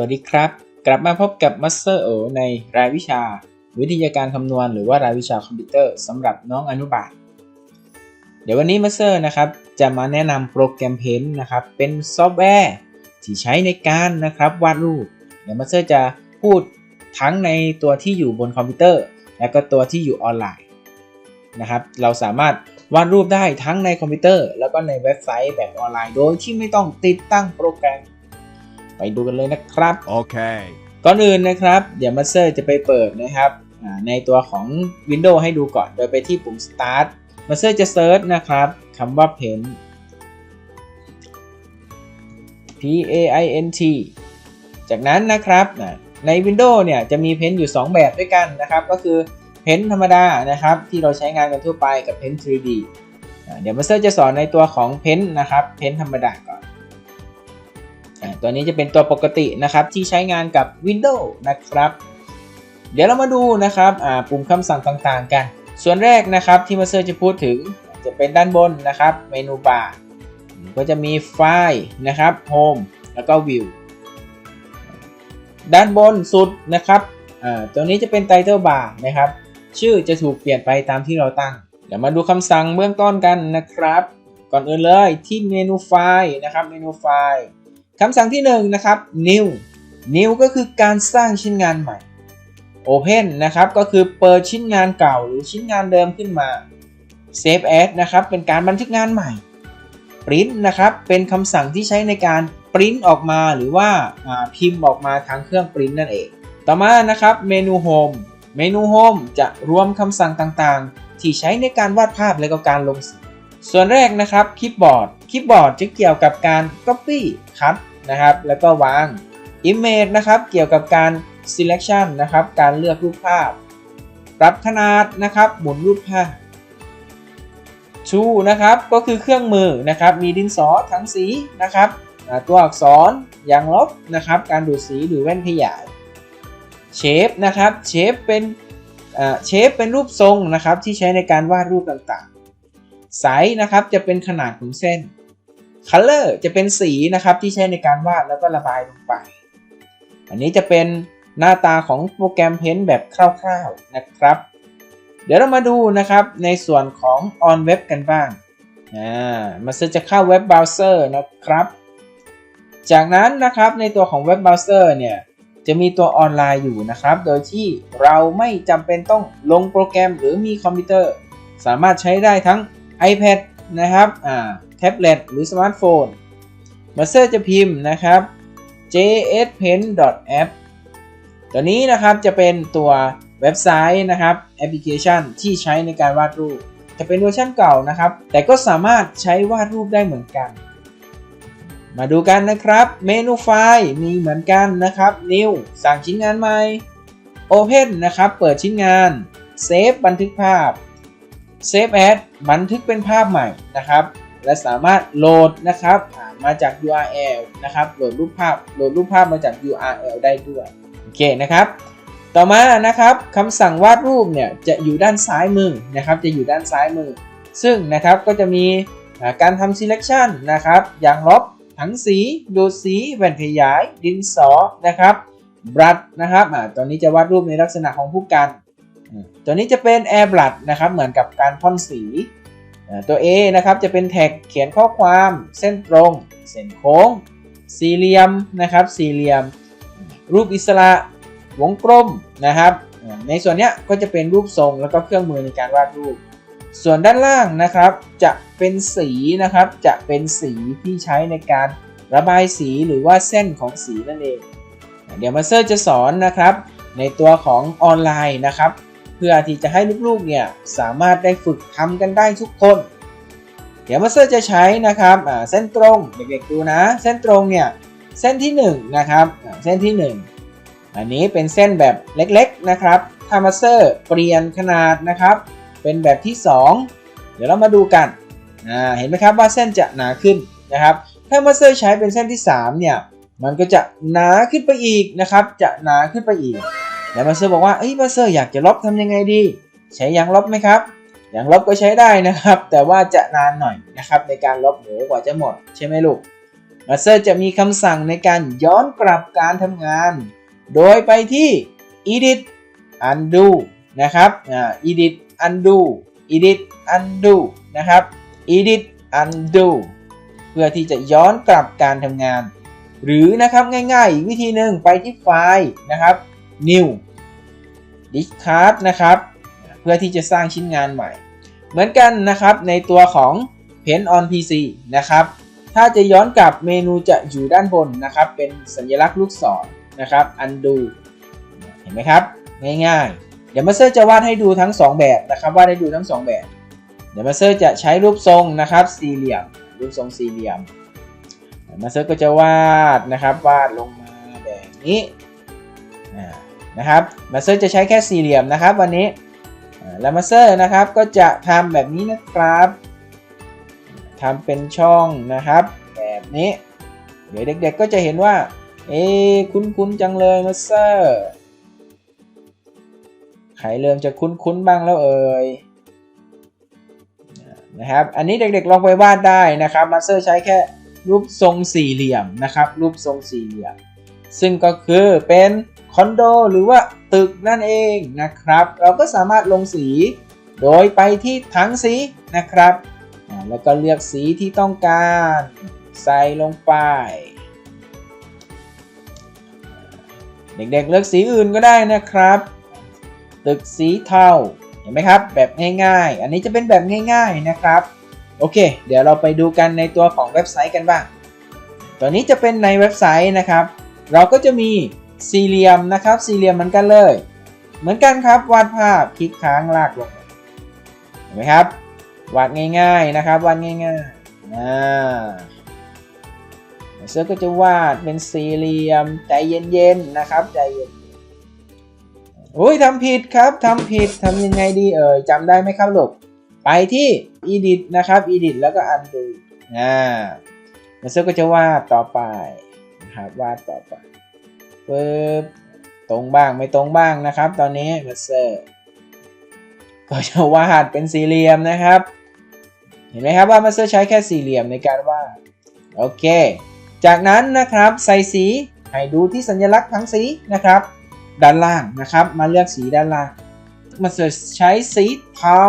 วัสดีครับ กลับมาพบกับมัสเตอร์โอในรายวิชา วิทยาการคำนวณ หรือว่ารายวิชาคอมพิวเตอร์สำหรับน้องอนุบาลเดี๋ยววันนี้มัสเตอร์นะครับจะมาแนะนำโปรแกรมเพนนะครับเป็นซอฟต์แวร์ที่ใช้ในการนะครับวาดรูป เดี๋ยวมัสเตอร์จะพูดทั้งในตัวที่อยู่บนคอมพิวเตอร์ และก็ตัวที่อยู่ออนไลน์นะครับเราสามารถวาดรูปได้ทั้งในคอมพิวเตอร์ แล้วก็ในเว็บไซต์แบบออนไลน์ โดยที่ไม่ต้องติดตั้งโปรแกรม ไปดูกันเลยนะครับ Okay. ก่อนอื่นนะครับ เดี๋ยวมาสเตอร์จะไปเปิดนะครับอ่าในตัวของ Windows ให้ดูก่อน โดยไปที่ปุ่ม Start มาสเตอร์จะเซิร์ชนะครับคำว่า Paint P A I N T จากนั้นนะครับอ่าใน Windows เนี่ยจะมี Paint อยู่ 2 แบบด้วยกันนะครับ ก็คือ Paint ธรรมดานะครับ ที่เราใช้งานกันทั่วไปกับ Paint 3D อ่าเดี๋ยวมาสเตอร์จะสอนในตัวของ Paint นะครับ Paint ธรรมดาก่อนอ่า ตัวนี้จะเป็นตัวปกตินะครับที่ใช้งานกับ Windows นะครับ เดี๋ยวเรามาดูนะครับอ่าปุ่มคำสั่งต่างๆ กัน ส่วนแรกนะครับที่มาเซอร์จะพูดถึงจะเป็นด้านบนนะครับ เมนูบาร์ก็จะมีไฟล์นะครับ Home แล้วก็ View ด้านบนสุดนะครับอ่าตัวนี้จะเป็น Title Bar นะครับ ชื่อจะถูกเปลี่ยนไปตามที่เราตั้ง เดี๋ยวมาดูคำสั่งเบื้องต้นกันนะครับ ก่อนอื่นเลยที่เมนูไฟล์นะครับ เมนูไฟล์ คำสั่งที่1นงนะครับ new new ก็คือการสร้างชิ้นงานใหม่ open นะครับ ก็คือเปิดชิ้นงานเก่าหรือชิ้นงานเดิมขึ้นมา save as นะครับ เป็นการบันทึกงานใหม่ print นะครับ เป็นคำสั่งที่ใช้ในการ print ออกมาหรือว่าอ่าพิมพ์ออกมาทางเครื่อง print นั่นเอง ต่อมานะครับ เมนู home เมนู home จะรวมคำสั่งต่างๆ ที่ใช้ในการวาดภาพและก็การลงสี ส่วนแรกนะครับคลิปบอร์ดคลิปบอร์ดจะเกี่ยวกับการ copy คัดนะครับ แล้วก็วาง image นะครับเกี่ยวกับการ selection นะครับ การเลือกรูปภาพ ปรับขนาดนะครับหมุนรูปภาพ ชูนะครับก็คือเครื่องมือนะครับ มีดินสอทั้งสีนะครับตัวอักษรยางลบนะครับ การดูดสีหรือแว่นขยายเชฟนะครับเชฟเป็นเชฟเป็นรูปทรงนะครับที่ใช้ในการวาดรูปต่างๆ ไซส์นะครับจะเป็นขนาดของเส้น Color จะเป็นสีนะครับที่ใช้ในการวาดแล้วก็ระบายลงไป อันนี้จะเป็นหน้าตาของโปรแกรม Paint แบบคร่าวๆนะครับ เดี๋ยวเรามาดูนะครับในส่วนของ on web กันบ้างอ่ามาซอร์จะเข้าเว็บเบราว์เซอร์นะครับ จากนั้นนะครับในตัวของเว็บเบราว์เซอร์เนี่ยจะมีตัวออนไลน์อยู่นะครับ โดยที่เราไม่จำเป็นต้องลงโปรแกรมหรือมีคอมพิวเตอร์ สามารถใช้ได้ทั้ง iPad นะครับอ่าแท็บเล็ตหรือสมาร์ทโฟนมาเซอร์จะพิมพ์นะครับ jspen.app ตัวนี้นะครับจะเป็นตัวเว็บไซต์นะครับแอปพลิเคชันที่ใช้ในการวาดรูป จะเป็นเวอร์ชันเก่านะครับ แต่ก็สามารถใช้วาดรูปได้เหมือนกัน มาดูกันนะครับ เมนูไฟล์มีเหมือนกันนะครับ New สั่งชิ้นงานใหม่ Open นะครับ เปิดชิ้นงาน Save บันทึกภาพ Save as บันทึกเป็นภาพใหม่นะครับ และสามารถโหลดนะครับมาจาก URL นะครับ โหลดรูปภาพ โหลดรูปภาพมาจาก URL ได้ด้วย โอเคนะครับ ต่อมานะครับคำสั่งวาดรูปเนี่ยจะอยู่ด้านซ้ายมือนะครับ จะอยู่ด้านซ้ายมือ ซึ่งนะครับก็จะมีการทำ selection นะครับ อย่างลบถังสี ดูดสีแว่นขยาย ดินสอ นะครับ บรัดนะครับอตัวนี้จะวาดรูปในลักษณะของผู้กัน ตัวนี้จะเป็น Air Blood นะครับเหมือนกับการพ่นสีตัว A นะครับจะเป็นแท็กเขียนข้อความเส้นตรง เส้นโค้ง สี่เหลี่ยมนะครับสี่เหลี่ยม รูปอิสระวงกลมนะครับ ในส่วนนี้ก็จะเป็นรูปทรงแล้วก็เครื่องมือในการวาดรูป ส่วนด้านล่างนะครับจะเป็นสีนะครับจะเป็นสีที่ใช้ในการระบายสีหรือว่าเส้นของสีนั่นเอง เดี๋ยวมาสเตอร์จะสอนนะครับ ในตัวของออนไลน์นะครับ เพื่อที่จะให้ลูกๆเนี่ยสามารถได้ฝึกทำกันได้ทุกคน เดี๋ยวมาสเตอร์จะใช้นะครับเส้นตรงเด็กๆดูนะ เส้นตรงเนี่ยเส้นที่1นะครับเส้นที่ 1 อันนี้เป็นเส้นแบบเล็กๆนะครับถ้ามาสเตอร์เปลี่ยนขนาดนะครับ เป็นแบบที่ 2 เดี๋ยวเรามาดูกันเห็นไหมครับว่าเส้นจะหนาขึ้นนะครับ ถ้ามาสเตอร์ใช้เป็นเส้นที่3เนี่ยมันก็จะหนาขึ้นไปอีกนะครับ จะหนาขึ้นไปอีก แล้วมาเตอร์บอกว่าเอ้ยมาเตอร์อยากจะลบทำยังไงดี ใช้ยางลบไหมครับยางลบก็ใช้ได้นะครับ แต่ว่าจะนานหน่อยนะครับในการลบหมูกว่าจะหมดใช่ไหมลูกมาเตอร์จะมีคำสั่งในการย้อนกลับการทำงาน โดยไปที่ edit undo นะครับอ่า edit undo edit undo นะครับ edit undo เพื่อที่จะย้อนกลับการทำงาน หรือนะครับง่ายๆ อีกวิธีหนึ่งไปที่ไฟล์นะครับ new discard นะครับ เพื่อที่จะสร้างชิ้นงานใหม่ เหมือนกันนะครับในตัวของ Paint on PC นะครับ ถ้าจะย้อนกลับเมนูจะอยู่ด้านบนนะครับ เป็นสัญลักษณ์ลูกศรนะครับ undo เห็นไหมครับ ง่ายๆ เดี๋ยวมาเตอร์จะวาดให้ดูทั้ง 2 แบบนะครับวาดให้ดูทั้ง 2 แบบ เดี๋ยวมาเตอร์จะใช้รูปทรงนะครับ สี่เหลี่ยม รูปทรงสี่เหลี่ยมมาเตอร์ก็จะวาดนะครับ วาดลงมาแบบนี้อ่า นะครับมาสเตอร์จะใช้แค่สี่เหลี่ยมนะครับ วันนี้แล้วมาสเตอร์นะครับก็จะทำแบบนี้นะครับทำเป็นช่องนะครับ แบบนี้ เดี๋ยวเด็กๆก็จะเห็นว่า เอ๊คุ้นๆจังเลยมาสเตอร์ใครเริ่มจะคุ้นๆบ้างแล้วเอ่ยนะครับ อันนี้เด็กๆลองไปวาดได้นะครับมาสเตอร์ใช้แค่รูปทรงสี่เหลี่ยมนะครับ รูปทรงสี่เหลี่ยม ซึ่งก็คือเป็น อนโดหรือว่าตึกนั่นเองนะครับ เราก็สามารถลงสีโดยไปที่ถังสีนะครับ แล้วก็เลือกสีที่ต้องการ ใส่ลงไป เด็กๆเลือกสีอื่นก็ได้นะครับ ตึกสีเทาเห็นไหมครับ แบบง่ายๆ อันนี้จะเป็นแบบง่ายๆนะครับ โอเค เดี๋ยวเราไปดูกันในตัวของเว็บไซต์กันบ้าง ตัวนี้จะเป็นในเว็บไซต์นะครับ เราก็จะมี สี่เหลี่ยมนะครับ สี่เหลี่ยมเหมือนกันเลย เหมือนกันครับ วาดภาพคลิกค้างลากลงเห็นไหมครับ วาดง่ายๆนะครับ วาดง่ายๆอ่าเสื้อก็จะวาดเป็นสี่เหลี่ยมใจเย็นๆนะครับใจเย็นโอ้ยทำผิดครับทำผิดทำยังไงดีเอ่ยจำได้ไหมครับลูกไปที่ edit นะครับ edit แล้วก็ undo อ่าเซอร์ก็จะวาดต่อไปนะครับวาดต่อไป ปึ๊บตรงบ้างไม่ตรงบ้างนะครับ ตอนนี้มาเซอร์ก็จะวาดเป็นสี่เหลี่ยมนะครับ เห็นไหมครับว่ามาเตอร์ใช้แค่สี่เหลี่ยมในการวาดโอเค จากนั้นนะครับใส่สีให้ดูที่สัญลักษณ์ทั้งสีนะครับ ด้านล่างนะครับ มาเลือกสีด้านล่างมาเตอร์ใช้สีเทา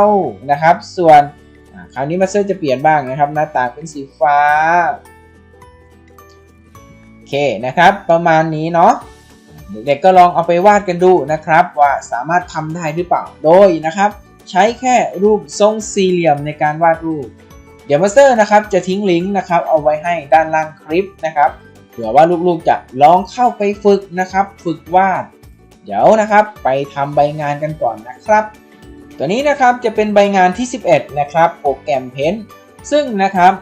นะครับ ส่วนคราวนี้มาเตอร์จะเปลี่ยนบ้างนะครับ หน้าต่างเป็นสีฟ้า เคนะครับ ประมาณนี้เนาะเด็กๆก็ลองเอาไปวาดกันดูนะครับ ว่าสามารถทำได้หรือเปล่าโดยนะครับ ใช้แค่รูปทรงสี่เหลี่ยมในการวาดรูป เดี๋ยวมาสเตอร์นะครับจะทิ้งลิงก์นะครับเอาไว้ให้ด้านล่างคลิปนะครับเผื่อว่าลูกๆจะลองเข้าไปฝึกนะครับ ฝึกวาด เดี๋ยวนะครับไปทำใบงานกันก่อนนะครับ ตัวนี้นะครับจะเป็นใบงานที่ 11 นะครับโปรแกรมเพนซึ่งนะครับ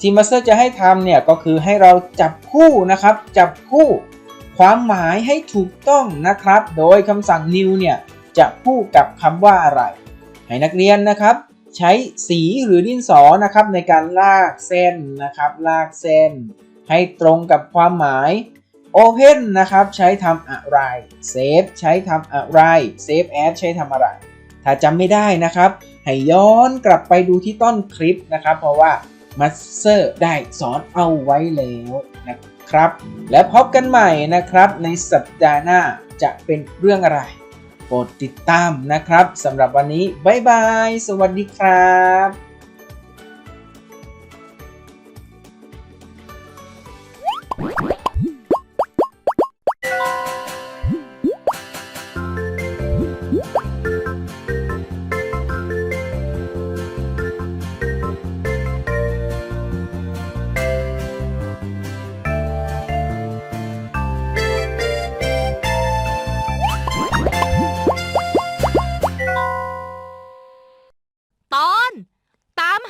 ที่มาสเตอร์จะให้ทำเนี่ยก็คือให้เราจับคู่นะครับ จับคู่ความหมายให้ถูกต้องนะครับ โดยคำสั่ง new เนี่ยจะคู่กับคำว่าอะไร ให้นักเรียนนะครับ ใช้สีหรือดินสอนะครับในการลากเส้นนะครับ ลากเส้น ให้ตรงกับความหมาย Open นะครับใช้ทำอะไร Save ใช้ทำอะไร Save as ใช้ทำอะไร ถ้าจำไม่ได้นะครับ ให้ย้อนกลับไปดูที่ต้นคลิปนะครับ เพราะว่า มาสเตอร์ได้สอนเอาไว้แล้วนะครับ และพบกันใหม่นะครับในสัปดาห์หน้าจะเป็นเรื่องอะไร โปรดติดตามนะครับสำหรับวันนี้ บ๊ายบาย สวัสดีครับ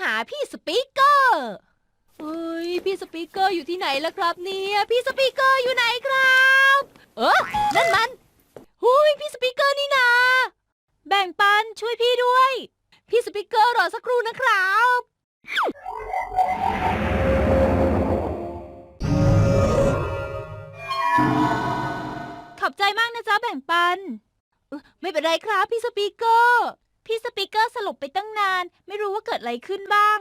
หาพี่สปีกเกอร์เฮ้ยพี่สปีกเกอร์อยู่ที่ไหนล่ะครับเนี่ยพี่สปีกเกอร์อยู่ไหนครับ เออนั่นมันหุยพี่สปีกเกอร์นี่นาแบ่งปันช่วยพี่ด้วย พี่สปีกเกอร์รอสักครู่นะครับขอบใจมากนะจ๊ะแบ่งปัน ไม่เป็นไรครับพี่สปีกเกอร์ พี่สปีกเกอร์สลบไปตั้งนาน ไม่รู้ว่าเกิดอะไรขึ้นบ้าง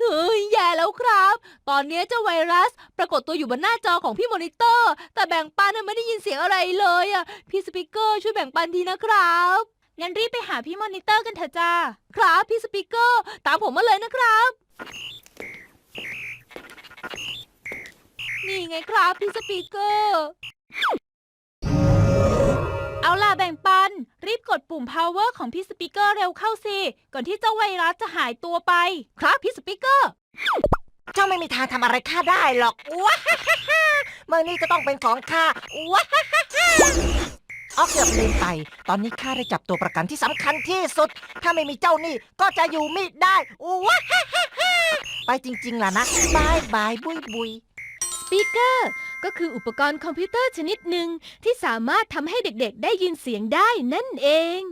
เฮ้ยแย่แล้วครับ ตอนนี้เจ้าไวรัส ปรากฏตัวอยู่บนหน้าจอของพี่มอนิเตอร์ แต่แบ่งปันไม่ได้ยินเสียงอะไรเลยอะ พี่สปีกเกอร์ช่วยแบ่งปันทีนะครับ งั้นรีบไปหาพี่มอนิเตอร์กันเถอะจ้า ครับพี่สปีกเกอร์ ตามผมมาเลยนะครับ นี่ไงครับพี่สปีกเกอร์ เอาล่ะแบ่งปัน รีบกดปุ่ม power ของพี่สปีกเกอร์เร็วเข้าสิ ก่อนที่เจ้าไวรัสจะหายตัวไป ครับพี่สปีกเกอร์ เจ้าไม่มีทางทำอะไรข้าได้หรอกว้าฮ่าฮ่าฮ่าเมื่อนี้จะต้องเป็นของข้าว้าฮ่าฮ่าฮ่าเอาเกือบลืมไป ตอนนี้ข้าได้จับตัวประกันที่สำคัญที่สุด ถ้าไม่มีเจ้านี่ก็จะอยู่ไม่ได้ว้าฮ่าฮ่าฮ่าไปจริงๆล่ะนะบายบายบุยบุย สปีกเกอร์ ก็คืออุปกรณ์คอมพิวเตอร์ชนิดหนึ่งที่สามารถทำให้เด็กๆ ได้ยินเสียงได้นั่นเอง